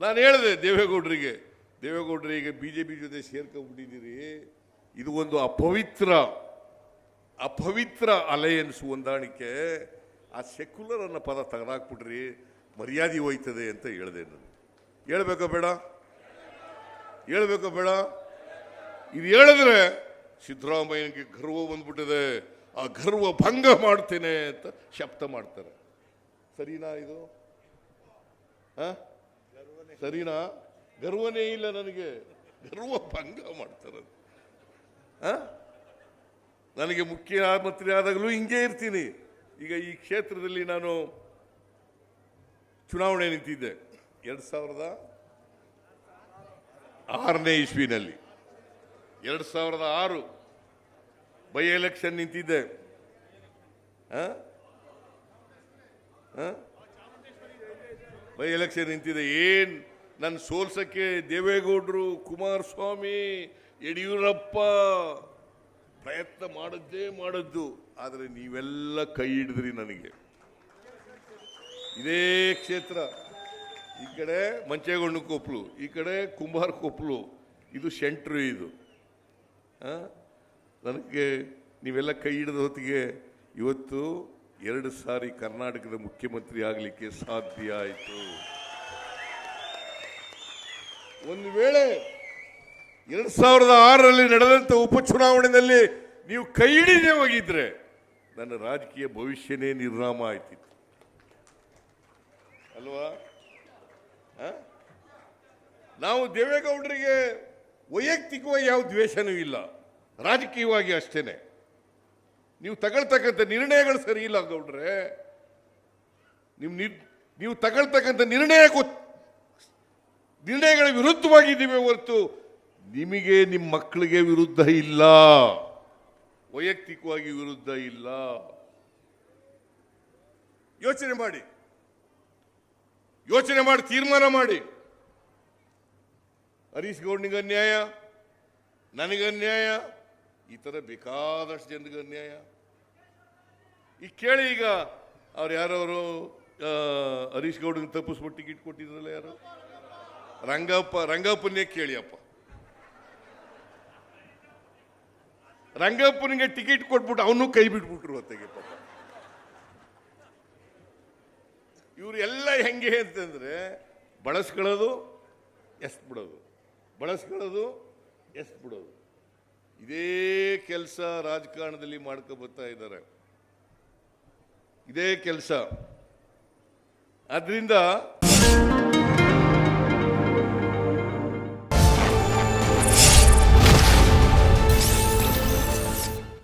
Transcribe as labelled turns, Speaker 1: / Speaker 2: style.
Speaker 1: ನಾನು ಹೇಳಿದೆ, ದೇವೇಗೌಡರಿಗೆ. ದೇವೇಗೌಡರು ಈಗ ಬಿ ಜೆ ಪಿ ಜೊತೆ ಸೇರ್ಕೊಂಡ್ಬಿಟ್ಟಿದ್ದೀರಿ. ಇದು ಒಂದು ಅಪವಿತ್ರ ಅಪವಿತ್ರ ಅಲಯನ್ಸ್ ಹೊಂದಾಣಿಕೆ. ಆ ಸೆಕ್ಯುಲರ್ ಅನ್ನೋ ಪದ ತೆಗೆದಾಕ್ಬಿಟ್ರಿ, ಮರ್ಯಾದೆ ಹೋಯ್ತದೆ ಅಂತ ಹೇಳಿದೆ ನಾನು. ಹೇಳ್ಬೇಕೋ ಬೇಡ? ಹೇಳ್ಬೇಕೋ ಬೇಡ? ಇದು ಹೇಳಿದ್ರೆ ಸಿದ್ದರಾಮಯ್ಯನಿಗೆ ಗರ್ವ ಬಂದ್ಬಿಟ್ಟಿದೆ. ಆ ಗರ್ವ ಭಂಗ ಮಾಡ್ತೇನೆ ಅಂತ ಶಬ್ದ ಮಾಡ್ತಾರೆ. ಸರಿನಾ ಇದು? ಆ? ಸರಿನಾ? ಗರ್ವನೇ ಇಲ್ಲ ನನಗೆ. ಗರ್ವ ಭಂಗ ಮಾಡ್ತಾರೆ? ನನಗೆ ಮುಖ್ಯಮಂತ್ರಿ ಆದಾಗಲೂ ಹಿಂಗೆ ಇರ್ತೀನಿ. ಈಗ ಈ ಕ್ಷೇತ್ರದಲ್ಲಿ ನಾನು ಚುನಾವಣೆ ನಿಂತಿದ್ದೆ. ಎರಡು ಸಾವಿರದ ಆರನೇ ಇಸ್ವಿನಲ್ಲಿ. ಎರಡು ಸಾವಿರದ ಆರು ಬೈ ಎಲೆಕ್ಷನ್ ನಿಂತಿದ್ದೆ? ಬೈ ಎಲೆಕ್ಷನ್ ನಿಂತಿದೆ ಏನ್ ನನ್ನ ಸೋಲ್ಸಕ್ಕೆ ದೇವೇಗೌಡರು, ಕುಮಾರಸ್ವಾಮಿ, ಯಡಿಯೂರಪ್ಪ ಪ್ರಯತ್ನ ಮಾಡದ್ದೇ ಮಾಡದ್ದು. ಆದರೆ ನೀವೆಲ್ಲ ಕೈ ಹಿಡಿದ್ರಿ ನನಗೆ. ಇದೇ ಕ್ಷೇತ್ರ. ಈ ಕಡೆ ಮಂಚೇಗೌಡ ಕೊಪ್ಪಲು ಈ ಕಡೆ ಕುಂಬಾರ ಕೊಪ್ಪಲು ಇದು ಸೆಂಟ್ರು ಇದು. ನನಗೆ ನೀವೆಲ್ಲ ಕೈ ಹಿಡಿದ ಹೊತ್ತಿಗೆ ಇವತ್ತು ಎರಡು ಸಾರಿ ಕರ್ನಾಟಕದ ಮುಖ್ಯಮಂತ್ರಿ ಆಗಲಿಕ್ಕೆ ಸಾಧ್ಯ ಆಯಿತು. ಒಂದು ವೇಳೆ ಎರಡ್ ಸಾವಿರದ ಆರರಲ್ಲಿ ನಡೆದಂಥ ಉಪಚುನಾವಣೆಯಲ್ಲಿ ನೀವು ಕೈ ಹಿಡಿದೇ ಹೋಗಿದ್ರೆ ನನ್ನ ರಾಜಕೀಯ ಭವಿಷ್ಯನೇ ನಿರ್ನಾಮ ಆಯ್ತಿತ್ತು. ಅಲ್ವಾ? ನಾವು ದೇವೇಗೌಡರಿಗೆ ವೈಯಕ್ತಿಕವಾಗಿ ಯಾವ ದ್ವೇಷನೂ ಇಲ್ಲ. ರಾಜಕೀಯವಾಗಿ ಅಷ್ಟೇನೆ. ನೀವು ತಗೊಳ್ತಕ್ಕಂಥ ನಿರ್ಣಯಗಳು ಸರಿ ಇಲ್ಲ ಗೌಡ್ರೆ. ನೀವು ನೀವು ತಗೊಳ್ತಕ್ಕಂಥ ನಿರ್ಣಯ ಗೊತ್- ನಿರ್ಣಯಗಳ ವಿರುದ್ಧವಾಗಿದ್ದೀವಿ ಹೊರತು ನಿಮಗೆ ನಿಮ್ಮ ಮಕ್ಕಳಿಗೆ ವಿರುದ್ಧ ಇಲ್ಲ. ವೈಯಕ್ತಿಕವಾಗಿ ವಿರುದ್ಧ ಇಲ್ಲ. ಯೋಚನೆ ಮಾಡಿ. ಯೋಚನೆ ಮಾಡಿ, ತೀರ್ಮಾನ ಮಾಡಿ. ಹರೀಶ್ ಗೌಡನಿಗೆ ಅನ್ಯಾಯ, ನನಗೆ ಅನ್ಯಾಯ, ಈ ಥರ ಬೇಕಾದಷ್ಟು ಜನರಿಗೆ ಅನ್ಯಾಯ. ಈಗ ಕೇಳಿ ಈಗ ಅವ್ರು ಯಾರವರು ಹರೀಶ್ ಗೌಡನ ತಪ್ಪಿಸ್ಬಿಟ್ಟು ಟಿಕೆಟ್ ಕೊಟ್ಟಿದ್ರಲ್ಲ ಯಾರು? ರಂಗಪ್ಪ ರಂಗಪ್ಪನ್ನೇ ಕೇಳಿಯಪ್ಪ. ರಂಗಪ್ಪನಿಗೆ ಟಿಕೆಟ್ ಕೊಟ್ಬಿಟ್ಟು ಅವನು ಕೈ ಬಿಟ್ಬಿಟ್ರು ಹೊತ್ತಿಗೆ ಪಾಪ. ಇವ್ರು ಎಲ್ಲ ಹೆಂಗೆ ಅಂತಂದ್ರೆ ಬಳಸ್ಕೊಳ್ಳೋದು ಎಸ್ ಬಿಡೋದು ಬಳಸ್ಕೊಳ್ಳೋದು ಎಸ್ ಬಿಡೋದು ಇದೇ ಕೆಲಸ ರಾಜಕಾರಣದಲ್ಲಿ ಮಾಡ್ಕೊ ಬರ್ತಾ ಇದ್ದಾರೆ. ಇದೇ ಕೆಲಸ. ಆದ್ರಿಂದ